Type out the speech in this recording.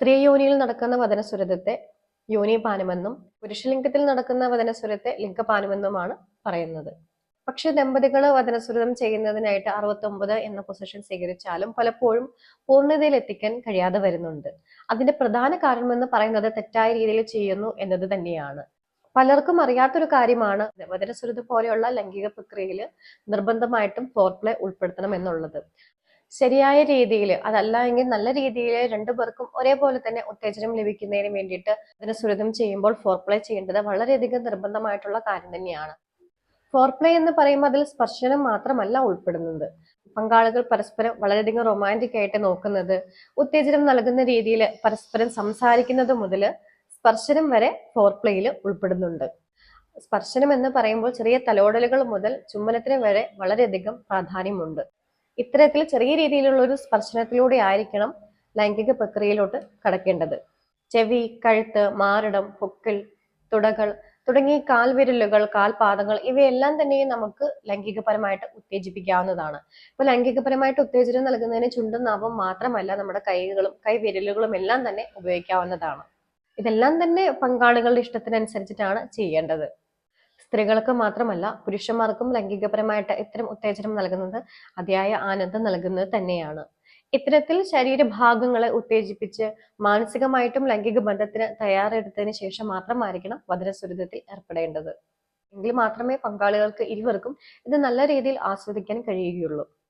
സ്ത്രീ യോനിയിൽ നടക്കുന്ന വചനസ്വരത്തെ യോനിപാനമെന്നും പുരുഷലിംഗത്തിൽ നടക്കുന്ന വചനസ്വരത്തെ ലിംഗപാനമെന്നുമാണ് പറയുന്നത്. പക്ഷെ ദമ്പതികൾ വചനസ്വരതം ചെയ്യുന്നതിനായിട്ട് അറുപത്തൊമ്പത് എന്ന പൊസിഷൻ സ്വീകരിച്ചാലും പലപ്പോഴും പൂർണതയിൽ എത്തിക്കാൻ കഴിയാതെ വരുന്നുണ്ട്. അതിന്റെ പ്രധാന കാരണമെന്ന് പറയുന്നത് തെറ്റായ രീതിയിൽ ചെയ്യുന്നു എന്നത് തന്നെയാണ്. പലർക്കും അറിയാത്തൊരു കാര്യമാണ് വചനസ്വരത പോലെയുള്ള ലൈംഗിക പ്രക്രിയയിൽ നിർബന്ധമായിട്ടും ഫോർപ്ലേ ഉൾപ്പെടുത്തണം എന്നുള്ളത്. ശരിയായ രീതിയിൽ അതല്ല എങ്കിൽ നല്ല രീതിയിൽ രണ്ടു പേർക്കും ഒരേപോലെ തന്നെ ഉത്തേജനം ലഭിക്കുന്നതിന് വേണ്ടിയിട്ട് അതിനെ സുരതം ചെയ്യുമ്പോൾ ഫോർപ്ലേ ചെയ്യേണ്ടത് വളരെയധികം നിർബന്ധമായിട്ടുള്ള കാര്യം തന്നെയാണ്. ഫോർപ്ലേ എന്ന് പറയുമ്പോൾ അതിൽ സ്പർശനം മാത്രമല്ല ഉൾപ്പെടുന്നത്. പങ്കാളികൾ പരസ്പരം വളരെയധികം റൊമാന്റിക് ആയിട്ട് നോക്കുന്നത് ഉത്തേജനം നൽകുന്ന രീതിയിൽ പരസ്പരം സംസാരിക്കുന്നത് മുതൽ സ്പർശനം വരെ ഫോർപ്ലേയിൽ ഉൾപ്പെടുന്നുണ്ട്. സ്പർശനം എന്ന് പറയുമ്പോൾ ചെറിയ തലോടലുകൾ മുതൽ ചുമ്മനത്തിന് വരെ വളരെയധികം പ്രാധാന്യമുണ്ട്. ഇത്തരത്തിൽ ചെറിയ രീതിയിലുള്ള ഒരു സ്പർശനത്തിലൂടെ ആയിരിക്കണം ലൈംഗിക പ്രക്രിയയിലോട്ട് കടക്കേണ്ടത്. ചെവി കഴുത്ത് മാറിടം പൊക്കിൽ തുടകൾ തുടങ്ങി കാൽവിരലുകൾ കാൽപാദങ്ങൾ ഇവയെല്ലാം തന്നെ നമുക്ക് ലൈംഗികപരമായിട്ട് ഉത്തേജിപ്പിക്കാവുന്നതാണ്. ഇപ്പൊ ലൈംഗികപരമായിട്ട് ഉത്തേജനം നൽകുന്നതിന് ചുണ്ടും നാവും മാത്രമല്ല നമ്മുടെ കൈകളും കൈവിരലുകളും എല്ലാം തന്നെ ഉപയോഗിക്കാവുന്നതാണ്. ഇതെല്ലാം തന്നെ പങ്കാളികളുടെ ഇഷ്ടത്തിനനുസരിച്ചിട്ടാണ് ചെയ്യേണ്ടത്. സ്ത്രീകൾക്ക് മാത്രമല്ല പുരുഷന്മാർക്കും ലൈംഗികപരമായിട്ട് ഇത്തരം ഉത്തേജനം നൽകുന്നത് അതിയായ ആനന്ദം നൽകുന്നത് തന്നെയാണ്. ഇത്തരത്തിൽ ശരീരഭാഗങ്ങളെ ഉത്തേജിപ്പിച്ച് മാനസികമായിട്ടും ലൈംഗിക ബന്ധത്തിന് തയ്യാറെടുത്തതിന് ശേഷം മാത്രമായിരിക്കണം വധനസുരിതത്തിൽ ഏർപ്പെടേണ്ടത്. എങ്കിൽ മാത്രമേ പങ്കാളികൾക്ക് ഇരുവർക്കും ഇത് നല്ല രീതിയിൽ ആസ്വദിക്കാൻ കഴിയുകയുള്ളൂ.